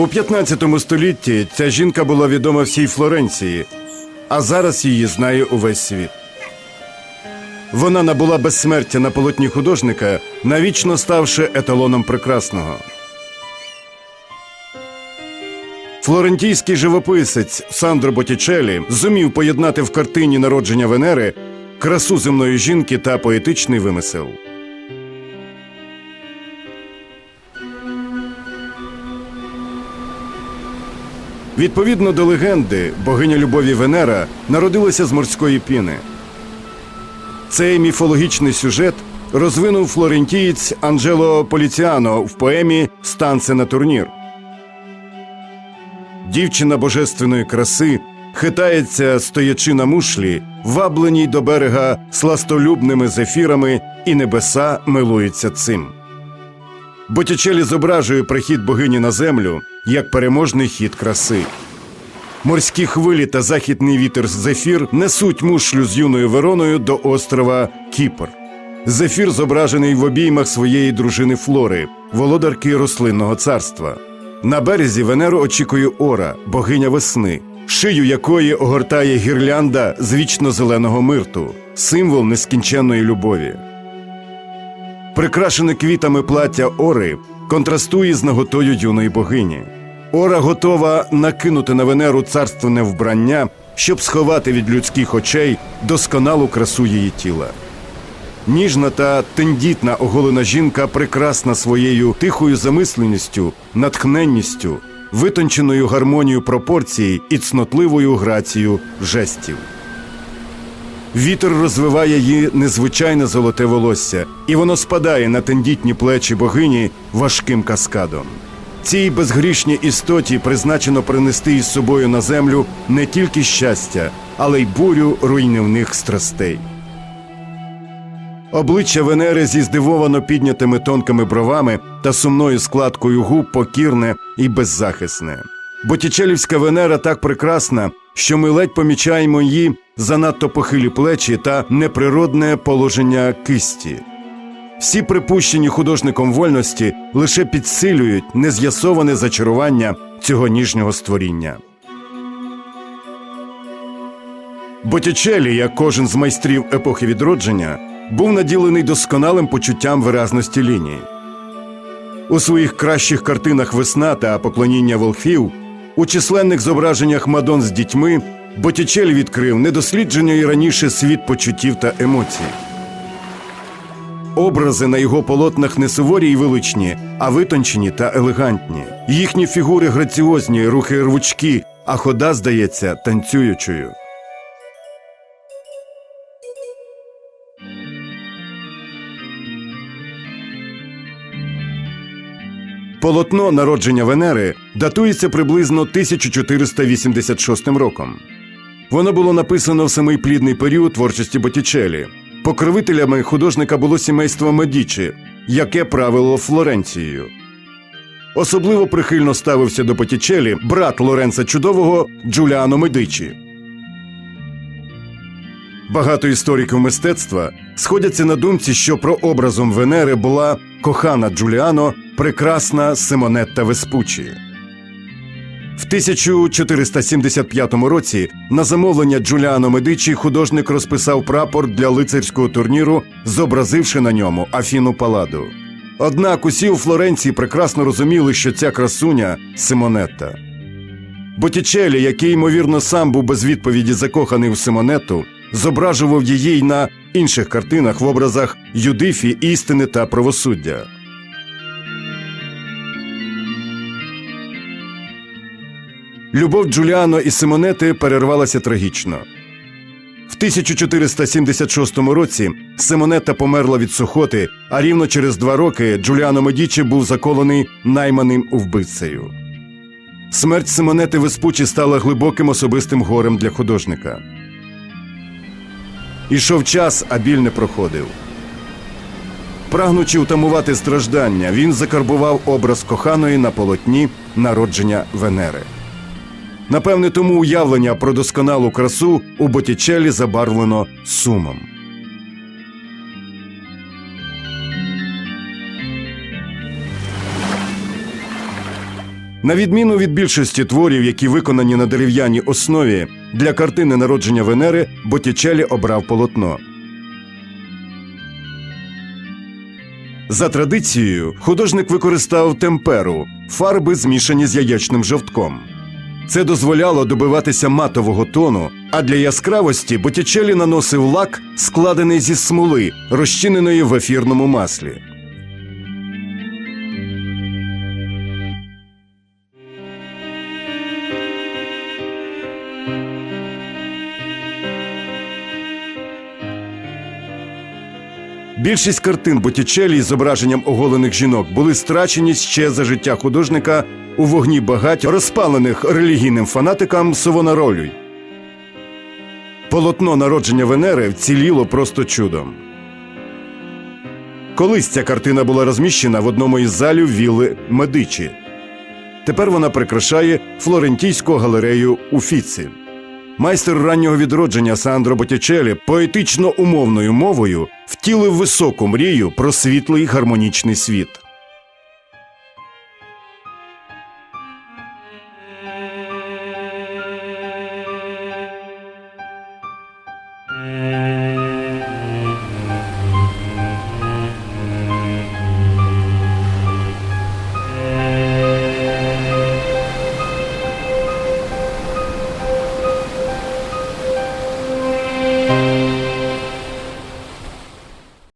У 15 столітті ця жінка була відома всій Флоренції, а зараз її знає увесь світ. Вона набула безсмертя на полотні художника, навічно ставши еталоном прекрасного. Флорентійський живописець Сандро Боттічеллі зумів поєднати в картині народження Венери красу земної жінки та поетичний вимисел. Відповідно до легенди, богиня любові Венера народилася з морської піни. Цей міфологічний сюжет розвинув флорентієць Анджело Поліціано в поемі Станце на турнір. Дівчина божественної краси хитається, стоячи на мушлі, вабленій до берега сластолюбними зефірами, і небеса милуються цим. Боттічелі зображує прихід богині на землю як переможний хід краси. Морські хвилі та західний вітер зефір несуть мушлю з юною Вероною до острова Кіпр. Зефір зображений в обіймах своєї дружини Флори, володарки рослинного царства. На березі Венеру очікує Ора, богиня весни, шию якої огортає гірлянда з вічно-зеленого мирту, символ нескінченної любові. Прикрашене квітами плаття Ори контрастує з наготою юної богині. Ора готова накинути на Венеру царственне вбрання, щоб сховати від людських очей досконалу красу її тіла. Ніжна та тендітна оголена жінка прекрасна своєю тихою замисленістю, натхненністю, витонченою гармонією пропорцій і цнотливою грацією жестів. Вітер розвиває її незвичайне золоте волосся, і воно спадає на тендітні плечі богині важким каскадом. Цій безгрішній істоті призначено принести із собою на землю не тільки щастя, але й бурю руйнівних страстей. Обличчя Венери зі здивовано піднятими тонкими бровами та сумною складкою губ покірне і беззахисне. Боттічелівська Венера так прекрасна, що ми ледь помічаємо її занадто похилі плечі та неприродне положення кисті. Всі припущені художником вольності лише підсилюють нез'ясоване зачарування цього ніжнього створіння. Боттічелі, як кожен з майстрів епохи відродження, був наділений досконалим почуттям виразності ліній. У своїх кращих картинах весна та поклоніння волхвів, у численних зображеннях Мадон з дітьми, Боттічель відкрив недосліджений раніше світ почуттів та емоцій. Образи на його полотнах не суворі й величні, а витончені та елегантні. Їхні фігури граціозні, рухи рвучкі, а хода здається танцюючою. Полотно народження Венери датується приблизно 1486 роком. Воно було написано в самий плідний період творчості Боттічелі. Покровителями художника було сімейство Медічі, яке правило Флоренцією. Особливо прихильно ставився до Боттічелі брат Лоренца Чудового Джуліано Медичі. Багато істориків мистецтва сходяться на думці, що прообразом Венери була кохана Джуліано, прекрасна Симонетта Веспучі. В 1475 році на замовлення Джуліано Медичі художник розписав прапор для лицарського турніру, зобразивши на ньому Афіну Паладу. Однак усі у Флоренції прекрасно розуміли, що ця красуня Симонетта. Боттічелі, який, ймовірно, сам був без відповіді закоханий в Симонетту, зображував її й на інших картинах в образах Юдифі, істини та правосуддя. Любов Джуліано і Симонети перервалася трагічно. В 1476 році Симонетта померла від сухоти, а рівно через два роки Джуліано Медічі був заколений найманим вбивцею. Смерть Симонети Веспучі стала глибоким особистим горем для художника. Ішов час, а біль не проходив. Прагнучи утамувати страждання, він закарбував образ коханої на полотні народження Венери. Напевне, тому уявлення про досконалу красу у Боттічелі забарвлено сумом. На відміну від більшості творів, які виконані на дерев'яній основі, для картини народження Венери Боттічелі обрав полотно. За традицією, художник використав темперу фарби, змішані з яєчним жовтком. Це дозволяло добиватися матового тону, а для яскравості Боттічелі наносив лак, складений зі смоли, розчиненої в ефірному маслі. Більшість картин Боттічелі з зображенням оголених жінок були страчені ще за життя художника у вогні багать, розпалених релігійним фанатикам Совонаролюй. Полотно народження Венери вціліло просто чудом. Колись ця картина була розміщена в одному із залів вілли Медичі. Тепер вона прикрашає флорентійську галерею у Фіці. Майстер раннього відродження Сандро Боттічелі поетично умовною мовою втілив високу мрію про світлий гармонічний світ. Mm-hmm.